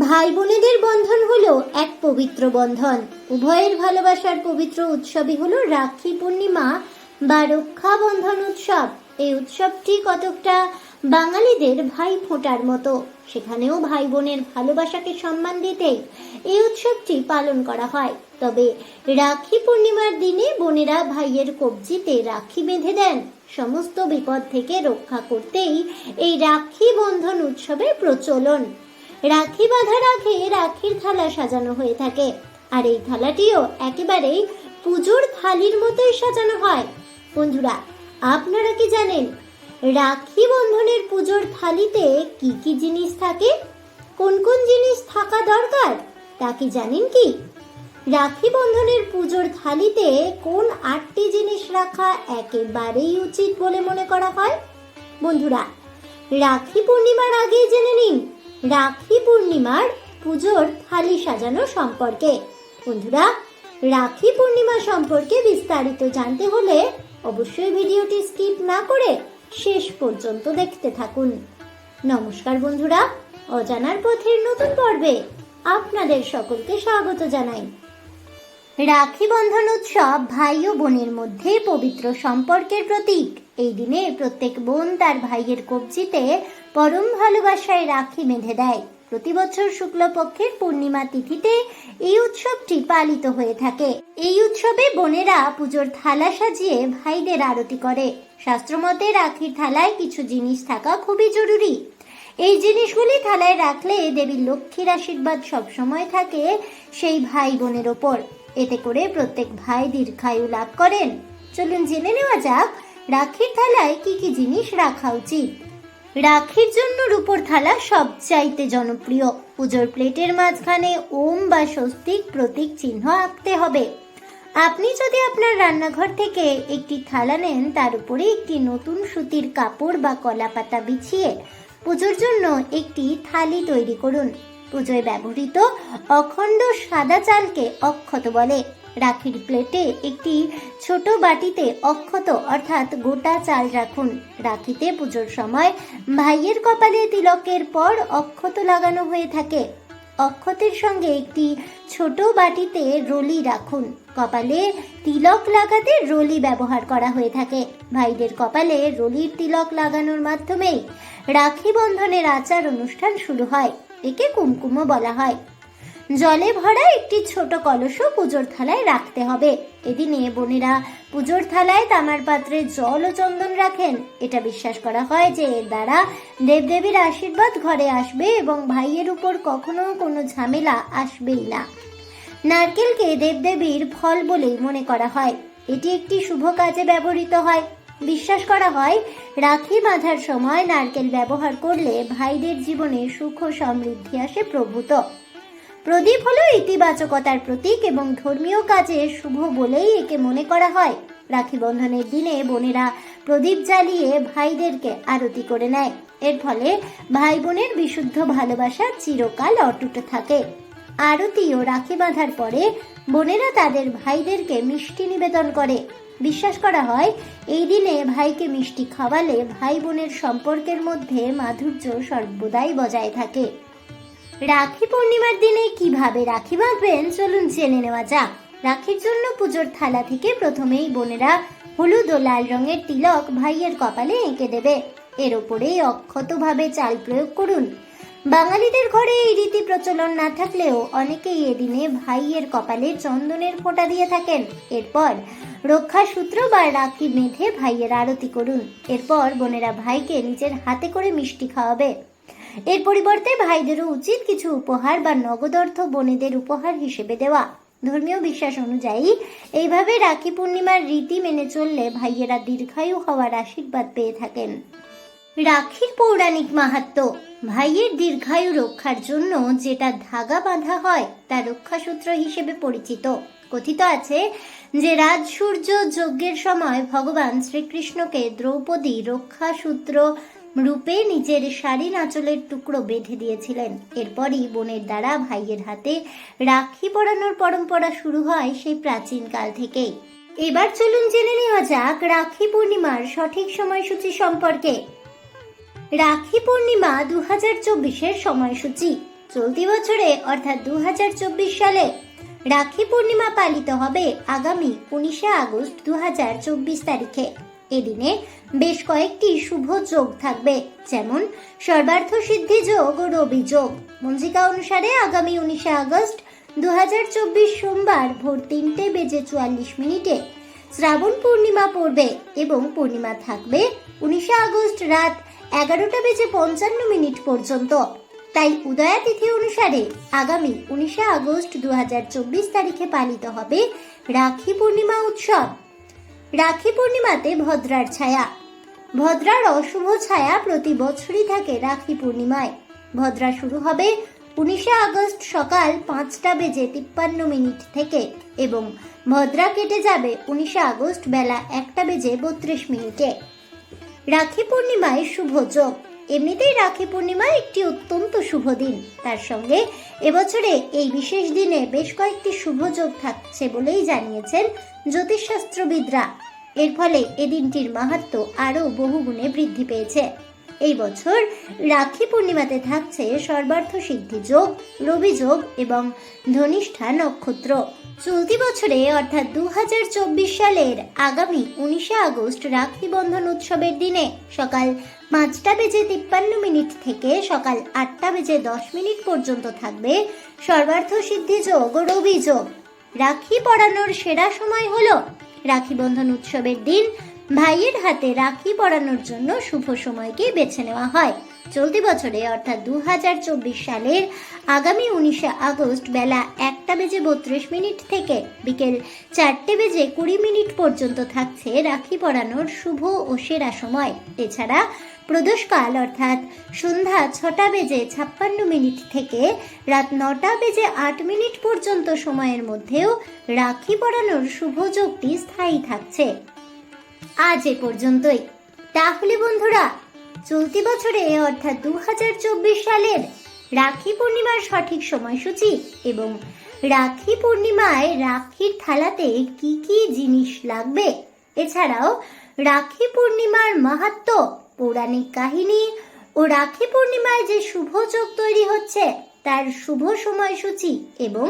ভাই বোনেদের বন্ধন হলো এক পবিত্র বন্ধন। উভয়ের ভালোবাসার পবিত্র উৎসবই হলো রাখি পূর্ণিমা বা রক্ষা বন্ধন উৎসব। এই উৎসবটি কতকটা বাঙালিদের ভাই ফোঁটার মতো। সেখানেও ভাই বোনের ভালোবাসাকে সম্মান দিতেই এই উৎসবটি পালন করা হয়। তবে রাখি পূর্ণিমার দিনে বোনেরা ভাইয়ের কবজিতে রাখি বেঁধে দেন। সমস্ত বিপদ থেকে রক্ষা করতেই এই রাখি বন্ধন উৎসবের প্রচলন। রাখি বাঁধা রাখে, রাখির থালা সাজানো হয়ে থাকে। আর এই থালাটিও একেবারেই পুজোর থালির মতোই সাজানো হয়। বন্ধুরা, আপনারা কি জানেন, রাখি বন্ধনের পুজোর থালিতে কি কি জিনিস থাকে? কোন কোন জিনিস থাকা দরকার, তা কি জানেন কি? রাখি বন্ধনের পুজোর থালিতে কোন আটটি জিনিস রাখা একেবারেই উচিত বলে মনে করা হয়? বন্ধুরা, রাখি পূর্ণিমার আগেই জেনে নিন রাখি পূর্ণিমার পুজোর থালি সাজানো সম্পর্কে। বন্ধুরা, রাখি পূর্ণিমা সম্পর্কে বিস্তারিত জানতে হলে অবশ্যই ভিডিওটি স্কিপ না করে শেষ পর্যন্ত দেখতে থাকুন। নমস্কার বন্ধুরা, অজানার পথের নতুন পর্বে আপনাদের সকলকে স্বাগত জানাই। রাখি বন্ধন উৎসব ভাই ও বোনের মধ্যে পবিত্র সম্পর্কের প্রতীক। এই দিনে প্রত্যেক বোন তার ভাইয়ের কবজিতে পরম ভালোবাসায় রাখি বেঁধে দেয়। প্রতি বছর শুক্লপক্ষের পূর্ণিমা তিথিতে এই উৎসবটি পালিত হয়ে থাকে। এই উৎসবে বোনেরা পুজোর থালা সাজিয়ে ভাইদের আরতি করে। শাস্ত্রমতে রাখির থালায় কিছু জিনিস থাকা খুবই জরুরি। এই জিনিসগুলি থালায় রাখলে দেবী লক্ষ্মীর আশীর্বাদ সবসময় থাকে সেই ভাই বোনের ওপর। এতে করে প্রত্যেক ভাই দীর্ঘায়ু লাভ করেন। চলুন জেনে নেওয়া যাক, রাখির থালায় কি কি জিনিস রাখা উচিত। রাখির জন্য রূপোর থালা সবচাইতে জনপ্রিয়। পুজোর প্লেটের মাঝখানে ওম বা স্বস্তিক প্রতীক চিহ্ন আঁকতে হবে। আপনি যদি আপনার রান্নাঘর থেকে একটি থালা নেন, তার উপরে একটি নতুন সুতির কাপড় বা কলাপাতা বিছিয়ে পুজোর জন্য একটি থালি তৈরি করুন। পুজোয় ব্যবহৃত অখণ্ড সাদা চালকে অক্ষত বলে। রাখির প্লেটে একটি ছোট বাটিতে অক্ষত, অর্থাৎ গোটা চাল রাখুন। রাখিতে পুজোর সময় ভাইয়ের কপালে তিলকের পর অক্ষত লাগানো হয়ে থাকে। অক্ষতের সঙ্গে একটি ছোট বাটিতে রলি রাখুন। কপালে তিলক লাগাতে রলি ব্যবহার করা হয়ে থাকে। ভাইদের কপালে রলির তিলক লাগানোর মাধ্যমেই রাখি বন্ধনের আচার অনুষ্ঠান শুরু হয়। একে কুমকুমও বলা হয়। জলে ভরা একটি ছোট কলসও পুজোর থালায় রাখতে হবে। এদিনে বোনেরা পুজোর থালায় তামার পাত্রে জল ও চন্দন রাখেন। এটা বিশ্বাস করা হয় যে এর দ্বারা দেবদেবীর আশীর্বাদ ঘরে আসবে এবং ভাইয়ের উপর কখনো কোনো ঝামেলা আসবেই না। নারকেলকে দেবদেবীর ফল বলেই মনে করা হয়। এটি একটি শুভ কাজে ব্যবহৃত হয়। বিশ্বাস করা হয়, রাখি বাঁধার সময় নারকেল ব্যবহার করলে ভাইদের জীবনে সুখ ও সমৃদ্ধি আসে প্রভূত। প্রদীপ হলো ইতিবাচকতার প্রতীক এবং ধর্মীয় কাজে শুভ বলেই একে মনে করা হয়। রাখি বন্ধনের দিনে বোনেরা প্রদীপ জ্বালিয়ে ভাইদেরকে আরতি করে নেয়। এর ফলে ভাই বোনের বিশুদ্ধ ভালোবাসা চিরকাল অটুট থাকে। আরতি ও রাখি বাঁধার পরে বোনেরা তাদের ভাইদেরকে মিষ্টি নিবেদন করে। বিশ্বাস করা হয়, এই দিনে ভাইকে মিষ্টি খাওয়ালে ভাই বোনের সম্পর্কের মধ্যে মাধুর্য সর্বদাই বজায় থাকে। রাখি পূর্ণিমার দিনে কীভাবে রাখি বাঁধবেন চলুন জেনে নেওয়া যাক। রাখির জন্য পুজোর থালা থেকে প্রথমেই বোনেরা হলুদ ও লাল রঙের তিলক ভাইয়ের কপালে এঁকে দেবে। এর ওপরেই অক্ষতভাবে চাল প্রয়োগ করুন। বাঙালিদের ঘরে এই রীতি প্রচলন না থাকলেও অনেকেই এদিনে ভাইয়ের কপালে চন্দনের ফোঁটা দিয়ে থাকেন। এরপর রক্ষা সূত্র বা রাখি বেঁধে ভাইয়ের আরতি করুন। এরপর বোনেরা ভাইকে নিজের হাতে করে মিষ্টি খাওয়াবে। এর পরিবর্তে ভাইদেরও উচিত কিছু উপহার বা নগদ অর্থ বোনেদের উপহার হিসেবে দেওয়া। ধর্মীয় বিশ্বাস অনুযায়ী এইভাবে রাখি পূর্ণিমার রীতি মেনে চললে ভাইয়েরা দীর্ঘায়ু হওয়ার আশীর্বাদ পেয়ে থাকেন। রাখির পৌরাণিক মাহাত্ম, ভাইয়ের দীর্ঘায়ু রক্ষার জন্য যেটা ধাগা বাঁধা হয়, তা রক্ষাসূত্র হিসেবে পরিচিত। কথিত আছে যে রাজ সূর্য যজ্ঞের সময় ভগবান শ্রীকৃষ্ণকে দ্রৌপদী রক্ষাসূত্র রূপে নিজের শাড়ি নাচলের টুকরো বেঁধে দিয়েছিলেন। এরপরই বোনের দ্বারা ভাইয়ের হাতে রাখি পরানোর পরম্পরা শুরু হয় সেই প্রাচীন কাল থেকেই। এবার চলুন জেনে নেওয়া যাক রাখি পূর্ণিমার সঠিক সময়সূচি সম্পর্কে। রাখি পূর্ণিমা দু হাজার চব্বিশের সময়সূচি। চলতি বছরে, অর্থাৎ দু হাজার চব্বিশ সালে, রাখি পূর্ণিমা পালিত হবে আগামী উনিশে আগস্ট দু হাজার চব্বিশ তারিখে। এদিনে বেশ কয়েকটি শুভ যোগ থাকবে, যেমন সর্বার্থ সিদ্ধি যোগ ও রবি যোগ। মঞ্জিকা অনুসারে আগামী উনিশে আগস্ট দু হাজার চব্বিশ সোমবার ভোর তিনটে বেজে চুয়াল্লিশ মিনিটে শ্রাবণ পূর্ণিমা পড়বে এবং পূর্ণিমা থাকবে উনিশে আগস্ট রাত এগারোটা বেজে পঞ্চান্ন মিনিট পর্যন্ত। তাই উদয়া তিথি অনুসারে আগামী উনিশে আগস্ট দু হাজার চব্বিশ তারিখে পালিত হবে রাখি পূর্ণিমা উৎসব। রাখি পূর্ণিমাতে ভদ্রার ছায়া। ভদ্রার অশুভ ছায়া প্রতি বছরই থাকে রাখি পূর্ণিমায়। ভদ্রা শুরু হবে উনিশে আগস্ট সকাল পাঁচটা বেজে তিপ্পান্ন মিনিট থেকে এবং ভদ্রা কেটে যাবে উনিশে আগস্ট বেলা একটা বেজে বত্রিশ মিনিটে। রাখি পূর্ণিমায় শুভ যোগ। এমনিতেই রাখি পূর্ণিমা একটি অত্যন্ত শুভ দিন। তার সঙ্গে এবছরে এই বিশেষ দিনে বেশ কয়েকটি শুভ যোগ থাকছে বলেই জানিয়েছেন জ্যোতিষশাস্ত্রবিদরা। এর ফলে এদিনটির দিনটির মাহাত্ম আরও বহুগুণে বৃদ্ধি পেয়েছে। এই বছর রাখি পূর্ণিমাতে থাকছে সর্বার্থ সিদ্ধি যোগ, রবি যোগ এবং ধনিষ্ঠা নক্ষত্র। চলতি বছরে, অর্থাৎ দুহাজার চব্বিশ সালের আগামী উনিশে আগস্ট রাখি বন্ধন উৎসবের দিনে সকাল পাঁচটা বেজে তিপ্পান্ন মিনিট থেকে সকাল আটটা বেজে দশ মিনিট পর্যন্ত থাকবে সর্বার্থ সিদ্ধি যোগ, রবি যোগ। রাখি পরানোর সেরা সময় হলো রাখি বন্ধন উৎসবের দিন ভাইয়ের হাতে রাখি পরানোর জন্য শুভ সময়কে বেছে নেওয়া হয়। চলতি বছরে, অর্থাৎ দু হাজার চব্বিশ সালের আগামী উনিশে আগস্ট বেলা একটা বেজে বত্রিশ মিনিট থেকে বিকেল চারটে বেজে কুড়ি মিনিট পর্যন্ত থাকছে রাখি পরানোর শুভ ও সেরা সময়। এছাড়া প্রদোষকাল, অর্থাৎ সন্ধ্যা ছটা বেজে ছাপ্পান্ন মিনিট থেকে রাত নটা বেজে আট মিনিট পর্যন্ত সময়ের মধ্যেও রাখি পরানোর শুভ যোগটি স্থায়ী থাকছে। আজ এ পর্যন্তই। তাহলে বন্ধুরা, চলতি বছরে অর্থাৎ দু হাজার চব্বিশ সালের রাখি পূর্ণিমার সঠিক সময়সূচি এবং রাখি পূর্ণিমায় রাখির থালাতে কি কি জিনিস লাগবে, এছাড়াও রাখি পূর্ণিমার মাহাত্ম, পৌরাণিক কাহিনী ও রাখি পূর্ণিমায় যে শুভ যোগ তৈরি হচ্ছে, তার শুভ সময়সূচি এবং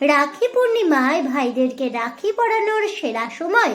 রাখি পূর্ণিমায় ভাইদেরকে রাখি পরানোর সেরা সময়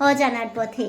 অজানার পথে।